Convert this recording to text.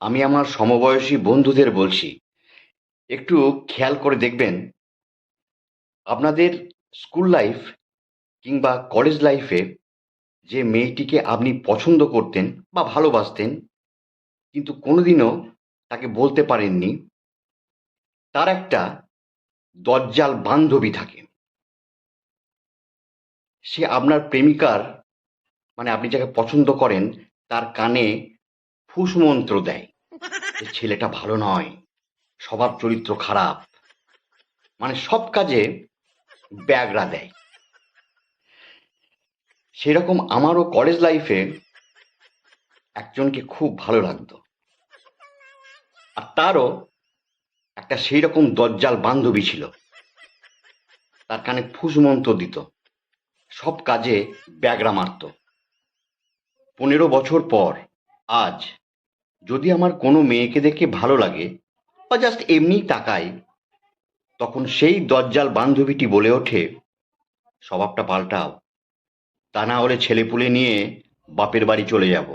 আমি আমার সমবয়সী বন্ধুদের বলছি, একটু খেয়াল করে দেখবেন, আপনাদের স্কুল লাইফ কিংবা কলেজ লাইফে যে মেয়েটিকে আপনি পছন্দ করতেন বা ভালোবাসতেন, কিন্তু কোনোদিনও তাকে বলতে পারেননি, তার একটা দজ্জাল বান্ধবী থাকে। সে আপনার প্রেমিকার মানে আপনি যাকে পছন্দ করেন, তার কানে ফুসমন্ত্র দেয়। যে ছেলেটা ভালো নয় সবার চরিত্র খারাপ। মানে সব কাজে ব্যাগরা দেয়। সেরকম আমারও কলেজ লাইফে একজনকে খুব ভালো লাগতো। আর তারও একটা সেই রকম দজ্জাল বান্ধবী ছিল। তার কানে ফুসমন্ত্র দিত। সব কাজে ব্যাগরা মারত। পনেরো বছর পর আজ যদি আমার কোনো মেয়েকে দেখে ভালো লাগে, বা জাস্ট এমনি তাকাই তখন সেই দজ্জাল বান্ধবীটি বলে ওঠে, স্বভাবটা পাল্টাও। তা না হলে ছেলেপুলে নিয়ে বাপের বাড়ি চলে যাব।